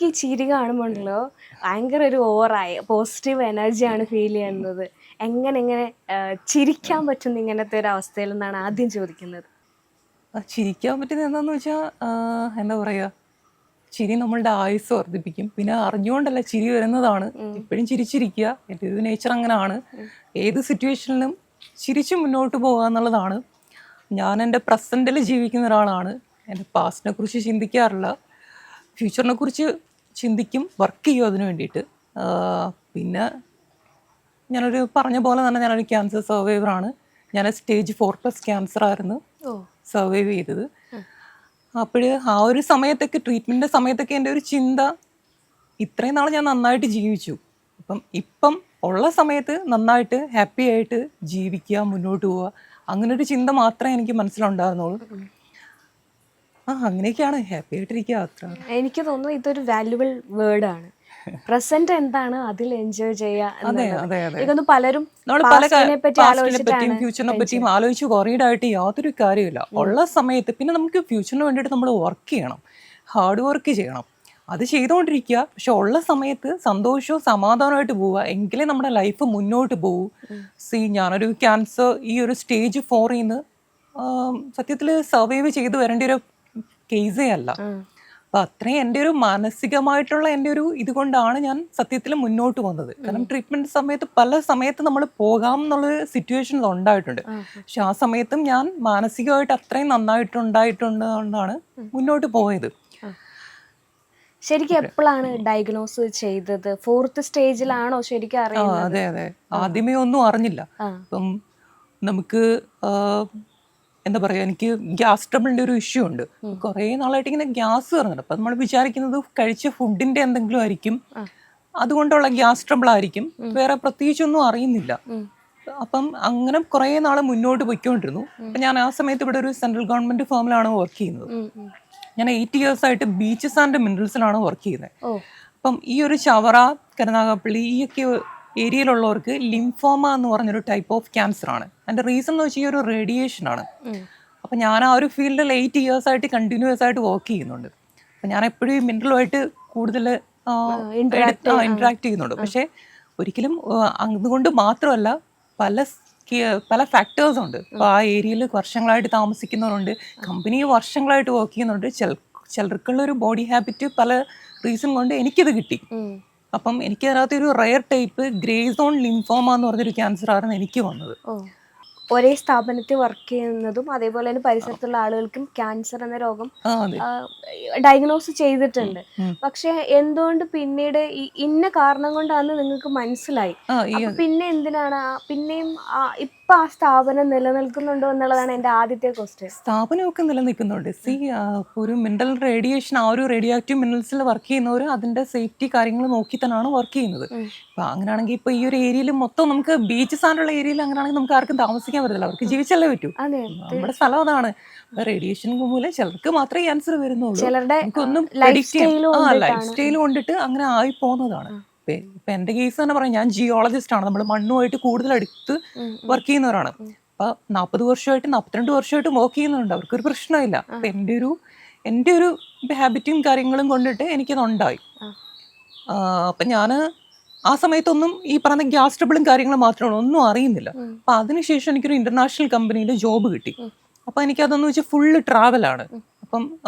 എനിക്ക് ഈ ചിരി കാണുമ്പോണ്ടല്ലോ? ഭയങ്കര ഒരു ഓവറായി പോസിറ്റീവ് എനർജിയാണ് ഫീൽ ചെയ്യുന്നത്. എങ്ങനെ എങ്ങനെ ചിരിക്കാൻ പറ്റുന്ന ഇങ്ങനത്തെ ഒരു അവസ്ഥയിൽ നിന്നാണ് ആദ്യം ചോദിക്കുന്നത്? ചിരിക്കാൻ പറ്റുന്നത് എന്താണെന്ന് വെച്ചാൽ എന്താ പറയുക ചിരി നമ്മളുടെ ആയുസ് വർദ്ധിപ്പിക്കും. പിന്നെ അറിഞ്ഞുകൊണ്ടല്ല ചിരി വരുന്നതാണ്. എപ്പോഴും ചിരിച്ചിരിക്കുക. എന്റെ ഒരു നേച്ചർ അങ്ങനെയാണ്. ഏത് സിറ്റുവേഷനിലും ചിരിച്ച് മുന്നോട്ട് പോകുക എന്നുള്ളതാണ്. ഞാൻ എന്റെ പ്രസന്റിൽ ജീവിക്കുന്ന ഒരാളാണ്. എന്റെ പാസ്റ്റിനെ കുറിച്ച് ചിന്തിക്കാറില്ല. ഫ്യൂച്ചറിനെ കുറിച്ച് ചിന്തിക്കും വർക്ക് ചെയ്യും അതിന് വേണ്ടിയിട്ട്. പിന്നെ ഞാനൊരു പറഞ്ഞ പോലെ തന്നെ ഞാനൊരു ക്യാൻസർ സർവൈവറാണ് ഞാൻ സ്റ്റേജ് ഫോർ പ്ലസ് ക്യാൻസർ ആയിരുന്നു സർവൈവ് ചെയ്തത്. അപ്പോൾ ആ ഒരു സമയത്തൊക്കെ ട്രീറ്റ്മെന്റിന്റെ സമയത്തൊക്കെ എന്റെ ഒരു ചിന്ത ഇത്രയും നാൾ ഞാൻ നന്നായിട്ട് ജീവിച്ചു. അപ്പം ഇപ്പം ഉള്ള സമയത്ത് നന്നായിട്ട് ഹാപ്പി ആയിട്ട് ജീവിക്കുക മുന്നോട്ട് പോവുക അങ്ങനെ ഒരു ചിന്ത മാത്രമേ എനിക്ക് മനസ്സിലുണ്ടായിരുന്നുള്ളൂ. ആ അങ്ങനെയൊക്കെയാണ്. ഹാപ്പി ആയിട്ടിരിക്കുക അത്ര. എനിക്ക് തോന്നുന്നു ഇതൊരു വാല്യുബിൾ വേർഡാണ് പ്രസന്റ് എന്താണ്? അതിൽ എൻജോയ് അതെ പലരും പറ്റിയും ഫ്യൂച്ചറിനെ പറ്റിയും ആലോചിച്ച് കുറേടായിട്ട് ആയിട്ട് യാതൊരു കാര്യമില്ല ഉള്ള സമയത്ത് പിന്നെ നമുക്ക് ഫ്യൂച്ചറിന് വേണ്ടിയിട്ട് നമ്മൾ വർക്ക് ചെയ്യണം. ഹാർഡ് വർക്ക് ചെയ്യണം. അത് ചെയ്തുകൊണ്ടിരിക്കുക പക്ഷെ ഉള്ള സമയത്ത് സന്തോഷവും സമാധാനമായിട്ട് പോവുക. എങ്കിലേ നമ്മുടെ ലൈഫ് മുന്നോട്ട് പോകൂ സി ഞാനൊരു ക്യാൻസർ ഈ ഒരു സ്റ്റേജ് ഫോറിൽ നിന്ന് സത്യത്തിൽ സർവൈവ് ചെയ്ത് വരേണ്ട ഒരു കേസേ അല്ല. അപ്പൊ അത്രയും എന്റെ ഒരു മാനസികമായിട്ടുള്ള എന്റെ ഒരു ഇതുകൊണ്ടാണ് ഞാൻ സത്യത്തിൽ മുന്നോട്ട് വന്നത് കാരണം ട്രീറ്റ്മെന്റ് സമയത്ത് പല സമയത്ത് നമ്മൾ പോകാം എന്നുള്ള സിറ്റുവേഷൻ ഉണ്ടായിട്ടുണ്ട്. പക്ഷെ ആ സമയത്തും ഞാൻ മാനസികമായിട്ട് അത്രയും നന്നായിട്ടുണ്ടായിട്ടുണ്ട് കൊണ്ടാണ് മുന്നോട്ട് പോയത്. ശരിക്കും എപ്പോഴാണ് ഡയഗ്നോസ് ചെയ്തത്? ഫോർത്ത് സ്റ്റേജിലാണോ ശരിക്കും അതെ അതെ. ആദ്യമേ ഒന്നും അറിഞ്ഞില്ല. അപ്പം നമുക്ക് എന്താ പറയുക എനിക്ക് ഗ്യാസ് ട്രബിളിന്റെ ഒരു ഇഷ്യൂ ഉണ്ട്. കുറേ നാളായിട്ട് ഇങ്ങനെ ഗ്യാസ് വരുന്നുണ്ട് അപ്പം നമ്മൾ വിചാരിക്കുന്നത് കഴിച്ച ഫുഡിന്റെ എന്തെങ്കിലും ആയിരിക്കും. അതുകൊണ്ടുള്ള ഗ്യാസ് ട്രബിൾ ആയിരിക്കും. വേറെ പ്രത്യേകിച്ചൊന്നും അറിയുന്നില്ല. അപ്പം അങ്ങനെ കുറേ നാൾ മുന്നോട്ട് പോയിക്കൊണ്ടിരുന്നു. അപ്പം ഞാൻ ആ സമയത്ത് ഇവിടെ ഒരു സെൻട്രൽ ഗവൺമെന്റ് ഫേമിലാണ് വർക്ക് ചെയ്യുന്നത്. ഞാൻ എയ്റ്റ് ഇയേഴ്സ് ആയിട്ട് ബീച്ചസ് ആൻഡ് മിനറൽസിലാണ് വർക്ക് ചെയ്യുന്നത്. അപ്പം ഈ ഒരു ചവറ കരുനാഗപ്പള്ളി ഈ ഒക്കെ ഏരിയയിലുള്ളവർക്ക് ലിംഫോമ എന്ന് പറഞ്ഞൊരു ടൈപ്പ് ഓഫ് ക്യാൻസർ ആണ്. അതിന്റെ റീസൺ എന്ന് വെച്ചാൽ ഈ ഒരു റേഡിയേഷൻ ആണ്. അപ്പം ഞാൻ ആ ഒരു ഫീൽഡിൽ എയ്റ്റ് ഇയേഴ്സ് ആയിട്ട് കണ്ടിന്യൂസ് ആയിട്ട് വർക്ക് ചെയ്യുന്നുണ്ട്. അപ്പം ഞാൻ എപ്പോഴും ഈ മിനറലുമായിട്ട് കൂടുതൽ ഇൻട്രാക്ട് ചെയ്യുന്നുണ്ട്. പക്ഷേ ഒരിക്കലും അതുകൊണ്ട് മാത്രമല്ല പല പല ഫാക്ടേഴ്സ് ഉണ്ട്. ഇപ്പം ആ ഏരിയയിൽ വർഷങ്ങളായിട്ട് താമസിക്കുന്നവരുണ്ട്. കമ്പനി വർഷങ്ങളായിട്ട് വർക്ക് ചെയ്യുന്നുണ്ട്. ചില ചിലർക്കുള്ള ഒരു ബോഡി ഹാബിറ്റ് പല റീസൺ കൊണ്ട് എനിക്കിത് കിട്ടി. അപ്പം എനിക്ക് അതിനകത്ത് ഒരു rare type grey zone lymphoma എന്ന് പറഞ്ഞൊരു ക്യാൻസർ ആയിരുന്നു എനിക്ക് വന്നത്. ഒരേ സ്ഥാപനത്തിൽ വർക്ക് ചെയ്യുന്നതും അതേപോലെ തന്നെ പരിസരത്തുള്ള ആളുകൾക്കും ക്യാൻസർ എന്ന രോഗം ഡയഗ്നോസ് ചെയ്തിട്ടുണ്ട്. പക്ഷെ എന്തുകൊണ്ട് പിന്നീട് ഇന്ന കാരണം കൊണ്ടാണ് നിങ്ങൾക്ക് മനസ്സിലായി? പിന്നെ എന്തിനാണ് പിന്നെയും ഇപ്പൊ ആ സ്ഥാപനം നിലനിൽക്കുന്നുണ്ടോ എന്നുള്ളതാണ് എന്റെ ആദ്യത്തെ ക്വസ്റ്റ്യൻ സ്ഥാപനമൊക്കെ നിലനിൽക്കുന്നുണ്ട്. സി ഒരു മിനറൽ റേഡിയേഷൻ ആ ഒരു റേഡിയോ ആക്റ്റീവ് മിനറൽസിൽ വർക്ക് ചെയ്യുന്നവർ അതിന്റെ സേഫ്റ്റി കാര്യങ്ങൾ നോക്കി തന്നെയാണ് വർക്ക് ചെയ്യുന്നത്. അപ്പൊ അങ്ങനെയാണെങ്കിൽ ഇപ്പൊ ഈ ഒരു ഏരിയയിൽ മൊത്തം നമുക്ക് ബീച്ച് സാധനമുള്ള ഏരിയയിൽ അങ്ങനെയാണെങ്കിൽ നമുക്ക് ആർക്കും താമസിക്കാൻ പറ്റില്ല അവർക്ക് ജീവിച്ചല്ലേ പറ്റൂ. നമ്മുടെ സ്ഥലം അതാണ്. റേഡിയേഷൻ മൂലം ചിലർക്ക് മാത്രമേ ക്യാൻസർ വരുന്നുള്ളൂ. ചിലരുടെ ഒന്നും ലൈഫ് സ്റ്റൈലും ആ ലൈഫ് സ്റ്റൈൽ കൊണ്ടിട്ട് അങ്ങനെ ആയി പോകുന്നതാണ് ഇപ്പൊ ഇപ്പൊ എന്റെ കേസ് തന്നെ പറയാം ഞാൻ ജിയോളജിസ്റ്റ് ആണ്. നമ്മൾ മണ്ണുമായിട്ട് കൂടുതൽ അടുത്ത് വർക്ക് ചെയ്യുന്നവരാണ്. അപ്പൊ നാൽപ്പത് വർഷമായിട്ട് നാൽപ്പത്തിരണ്ട് വർഷമായിട്ടും വർക്ക് ചെയ്യുന്നുണ്ട്. അവർക്കൊരു പ്രശ്നമില്ല. അപ്പൊ എന്റെ ഒരു എന്റെ ഒരു ഹാബിറ്റും കാര്യങ്ങളും കൊണ്ടിട്ട് എനിക്കത് ഉണ്ടായി. ആ. അപ്പം ഞാൻ ആ സമയത്തൊന്നും ഈ പറഞ്ഞ ഗ്യാസ് ട്രബിളും കാര്യങ്ങളും മാത്രമാണ് ഒന്നും അറിയുന്നില്ല. അപ്പം അതിനുശേഷം എനിക്കൊരു ഇന്റർനാഷണൽ കമ്പനിയിൽ ജോബ് കിട്ടി. അപ്പം എനിക്കതെന്ന് വെച്ചാൽ ഫുള്ള് ട്രാവലാണ് അപ്പം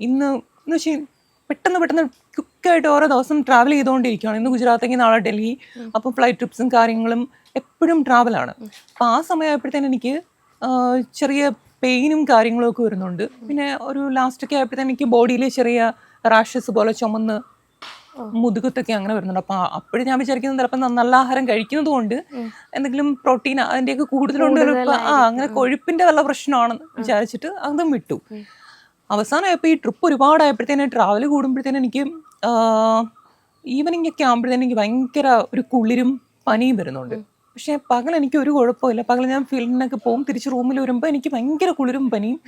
ഇന്ന് എന്ന് വെച്ചാൽ പെട്ടെന്ന് പെട്ടെന്ന് ക്വിക്കായിട്ട് ഓരോ ദിവസം ട്രാവൽ ചെയ്തുകൊണ്ടിരിക്കുകയാണ്. ഇന്ന് ഗുജറാത്തേക്ക് നാളെ ഡൽഹി. അപ്പോൾ ഫ്ലൈറ്റ് ട്രിപ്സും കാര്യങ്ങളും എപ്പോഴും ട്രാവലാണ് അപ്പോൾ ആ സമയമായപ്പോഴത്തേന് എനിക്ക് ചെറിയ പെയിനും കാര്യങ്ങളും ഒക്കെ വരുന്നുണ്ട്. പിന്നെ ഒരു ലാസ്റ്റൊക്കെ ആയപ്പോഴത്തേന് എനിക്ക് ബോഡിയിൽ ചെറിയ റാഷസ് പോലെ ചുമന്ന് മുതുകത്തൊക്കെ അങ്ങനെ വരുന്നുണ്ട്. അപ്പോൾ അപ്പോഴും ഞാൻ വിചാരിക്കുന്നത് ചിലപ്പോൾ നല്ല ആഹാരം കഴിക്കുന്നത് കൊണ്ട് എന്തെങ്കിലും പ്രോട്ടീൻ അതിന്റെയൊക്കെ കൂടുതലുണ്ട്. ആ അങ്ങനെ കൊഴുപ്പിന്റെ വല്ല പ്രശ്നമാണെന്ന് വിചാരിച്ചിട്ട് അതും വിട്ടു. അവസാനമായപ്പോൾ ഈ ട്രിപ്പ് ഒരുപാടായപ്പോഴത്തേനും ട്രാവൽ കൂടുമ്പോഴത്തേനും എനിക്ക് ഈവനിങ് ഒക്കെ ആകുമ്പോഴത്തേനും എനിക്ക് ഭയങ്കര ഒരു കുളിരും പനിയും വരുന്നുണ്ട്. പക്ഷെ പകൽ എനിക്ക് ഒരു കുഴപ്പമില്ല. പകൽ ഞാൻ ഫീൽഡിനൊക്കെ പോകും തിരിച്ച് റൂമിൽ വരുമ്പോൾ എനിക്ക് ഭയങ്കര കുളിരും പനിയും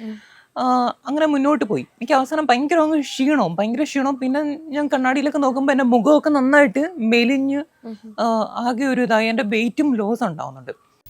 അങ്ങനെ മുന്നോട്ട് പോയി. എനിക്ക് അവസാനം ഭയങ്കര അങ്ങ് ക്ഷീണവും ഭയങ്കര ക്ഷീണവും. പിന്നെ ഞാൻ കണ്ണാടിയിലൊക്കെ നോക്കുമ്പോൾ എന്റെ മുഖമൊക്കെ നന്നായിട്ട് മെലിഞ്ഞ് ആകെ ഒരു ഇതായി. എന്റെ വെയിറ്റും ലോസ് ഉണ്ടാവുന്നുണ്ട്.